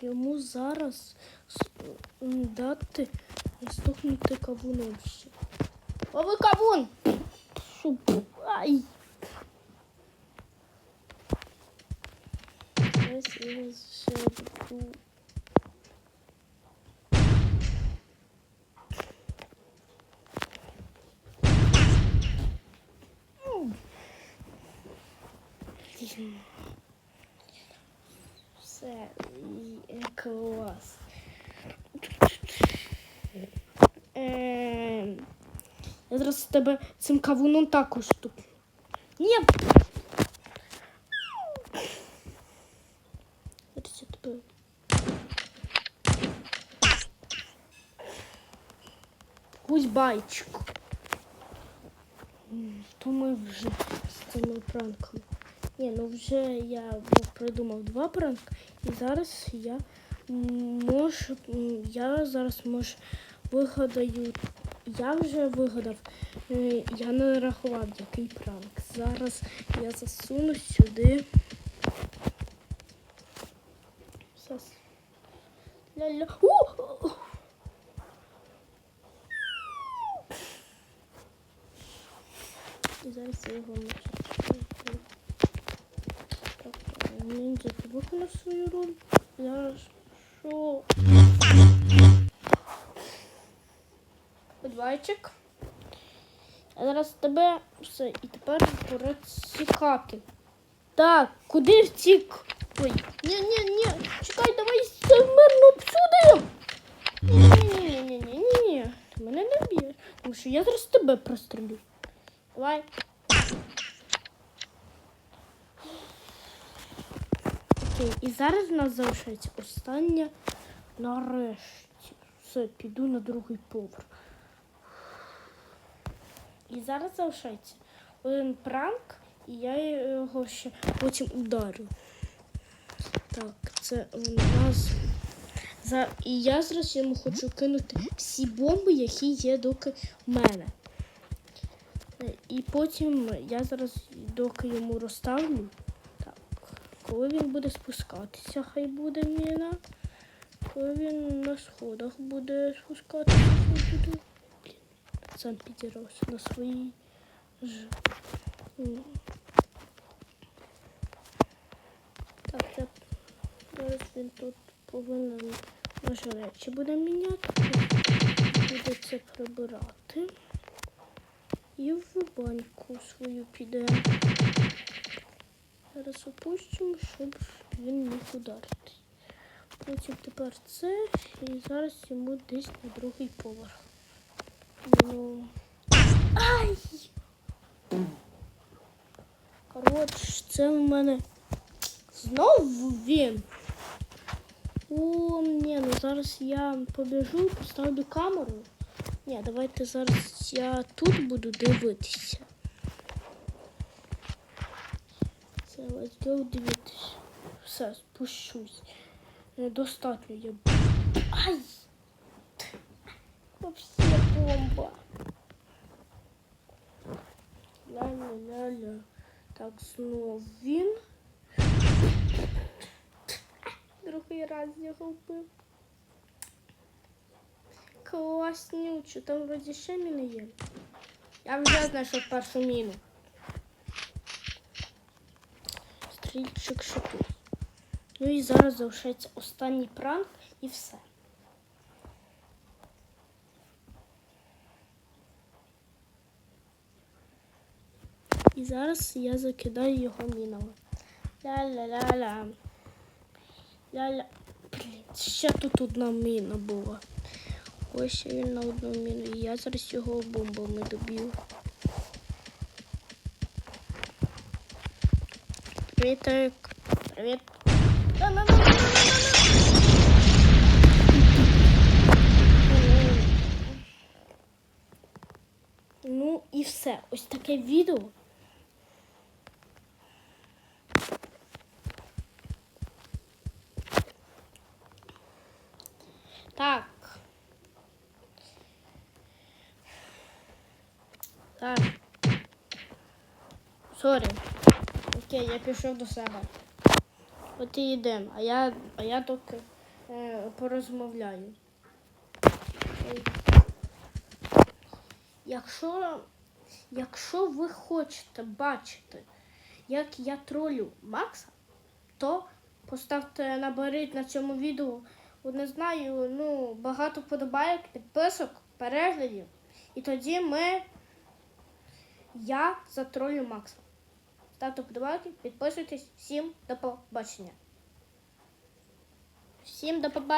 йому зараз дати стукнути кавуном ще. Лови кавун! Шуп. Ай! Буду. Все, е, клас. Ем, Я зараз тебе цим кавуном також тут. Ні. Зараз я тебе. Гузьбайчик. То ми вже з цими пранками. Ні, ну вже я придумав два пранки, і зараз я м, можу, м, я зараз можу вигадаю. Я вже вигадав, е, я не рахував, який пранк. Зараз я засуну сюди. Зараз. Ля-ля. І зараз я його можу. Так, ніндзя виконав свою роль. Зараз що? Подвайчик. А зараз тебе все. І тепер пора тікати. Так, куди втік? Ой, ні, ні, ні. Чекай, давай мирно сюди. Ні, ні, ні, ні, ні, ні. Ти мене не б'єш. Тому що я зараз тебе прострелю. Давай. Окей, і зараз в нас залишається остання нарешті. Все, піду на другий поверх. І зараз залишається один пранк, і я його ще потім ударю. Так, це у нас. За... І я зараз йому хочу кинути всі бомби, які є доки в мене. Е, І потім я зараз доки йому розставлю. Так, коли він буде спускатися, хай буде міна. Коли він на сходах буде спускатися, хай. Блін, сам підірався на своїй ж. М. Так, зараз він тут повинен наші речі буде міняти. Буде це прибирати. І в баньку свою піде. Зараз щоб він міг ударити. Потім тепер це і зараз йому десь на другий поверх. Ну. Ай! Коротше, це в мене знову він. О, ні, ну зараз я побіжу, поставлю камеру. Ні, давайте зараз я тут буду дивитися. Це let's go дивитися. Все, спущусь. Недостатньо я. Ай! Вообще бомба. Ля-ля-ля-ля. Так, знов він. Другий раз його вбив. Класнюче, там вроді ще міни є. Я вже знайшов першу міну. Ще тут. Ну і зараз залишається останній пранк і все. І зараз я закидаю його мінами. Ля-ля-ля-ля. Ля-ля. Блін, ще тут одна міна була. Ось він на одну міну. І я зараз його бомбами доб'ю. Привітик. Привіт. Ну і все. Ось таке відео. Так. Так. Сорі. Окей, я пішов до себе. От і йдемо. А я, а я доки е, порозмовляю. Якщо, якщо ви хочете бачити, як я тролю Макса, то поставте наберіть на цьому відео, не знаю, ну, багато подобайок, підписок, переглядів. І тоді ми. Я затролю Макса. Ставте вподобайки, підписуйтесь. Всім до побачення. Всім до побачення.